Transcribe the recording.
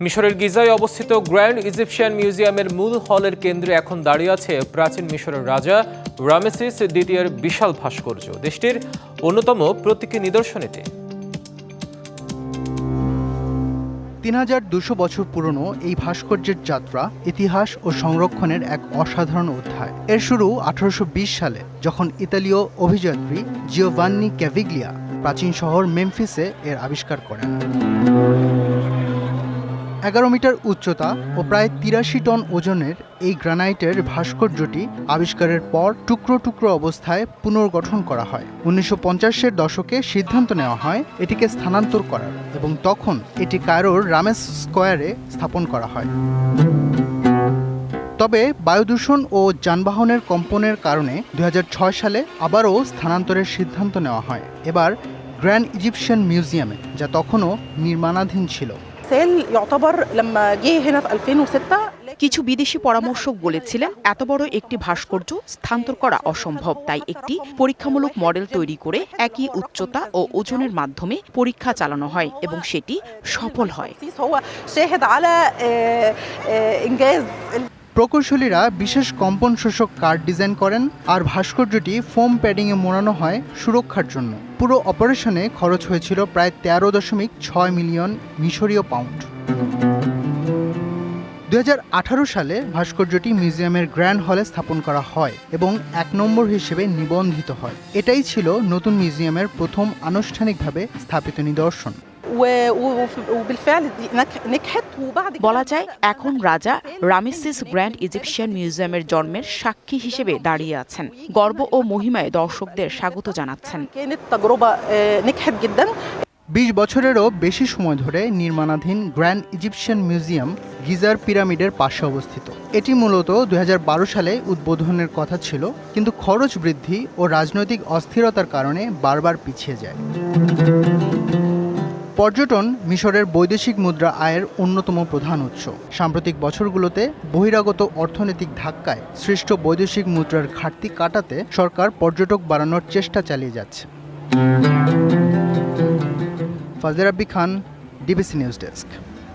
মিশরের গিজায় অবস্থিত grand Egyptian মিউজিয়ামের মূল হলের কেন্দ্রে এখন দাঁড়িয়ে আছে প্রাচীন মিশরের রাজা রামেসিস দ্বিতীয়ের বিশাল ভাস্কর্য। দেশটির অন্যতম প্রতীকী নিদর্শন এটি তিন হাজার দুশো বছর পুরনো এই ভাস্কর্যের যাত্রা ইতিহাস ও সংরক্ষণের এক অসাধারণ অধ্যায়। এর শুরু আঠারোশ বিশ সালে, যখন ইতালীয় অভিযাত্রী জিওভান্নি ক্যাভিগলিয়া প্রাচীন শহর মেমফিসে এর আবিষ্কার করেন। এগারো মিটার উচ্চতা ও প্রায় তিরাশি টন ওজনের এই গ্রানাইটের ভাস্কর্যটি আবিষ্কারের পর টুকরো টুকরো অবস্থায় পুনর্গঠন করা হয়। উনিশশো পঞ্চাশের দশকে সিদ্ধান্ত নেওয়া হয় এটিকে স্থানান্তর করার এবং তখন এটি কায়রোর রামেস স্কোয়ারে স্থাপন করা হয়। তবে বায়ুদূষণ ও যানবাহনের কম্পনের কারণে দু হাজার ছয় সালে আবারও স্থানান্তরের সিদ্ধান্ত নেওয়া হয়। এবার গ্র্যান্ড ইজিপশিয়ান মিউজিয়ামে, যা তখনও নির্মাণাধীন ছিল। مثال يعتبر لما جه هنا في 2006 কিছু বিদেশি পরামর্শক বলেছিলেন এত বড় একটি ভাস্কর্য স্থানান্তর করা অসম্ভব তাই একটি পরীক্ষামূলক মডেল তৈরি করে একই উচ্চতা ও ওজনের মাধ্যমে পরীক্ষা চালানো হয় এবং সেটি সফল হয় প্রকৌশলীরা বিশেষ কম্পন শোষক কার্ড ডিজাইন করেন আর ভাস্কর্যটি ফোম প্যাডিংয়ে মোড়ানো হয় সুরক্ষার জন্য। পুরো অপারেশনে খরচ হয়েছিল প্রায় তেরো দশমিক ছয় মিলিয়ন মিশরীয় পাউন্ড। দু হাজার আঠারো সালে ভাস্কর্যটি মিউজিয়ামের গ্র্যান্ড হলে স্থাপন করা হয় এবং এক নম্বর হিসেবে নিবন্ধিত হয়। এটাই ছিল নতুন মিউজিয়ামের প্রথম আনুষ্ঠানিকভাবে স্থাপিত নিদর্শন। وبالفعل دي نك- نجحت وبعد كده বলা যায় এখন রাজা রামেসিস গ্র্যান্ড ইজিপশিয়ান মিউজিয়ামের জন্মের সাক্ষী হিসেবে দাঁড়িয়ে আছেন গর্ব ও মহিমায় দর্শকদের স্বাগত জানাচ্ছেন كانت تجربة آه، نجحت جدا বিশ বছরেরও বেশি সময় ধরে নির্মাণাধীন গ্র্যান্ড ইজিপশিয়ান মিউজিয়াম গিজার পিরামিডের পাশে অবস্থিত এটি মূলত দুই সালে উদ্বোধনের কথা ছিল কিন্তু খরচ বৃদ্ধি ও রাজনৈতিক অস্থিরতার কারণে বারবার পিছিয়ে যায় পর্যটন মিশরের বৈদেশিক মুদ্রা আয়ের অন্যতম প্রধান উৎস। সাম্প্রতিক বছরগুলোতে বহিরাগত অর্থনৈতিক ধাক্কায় সৃষ্ট বৈদেশিক মুদ্রার ঘাটতি কাটাতে সরকার পর্যটক বাড়ানোর চেষ্টা চালিয়ে যাচ্ছে। Fazer Abbi Khan, DBC News desk.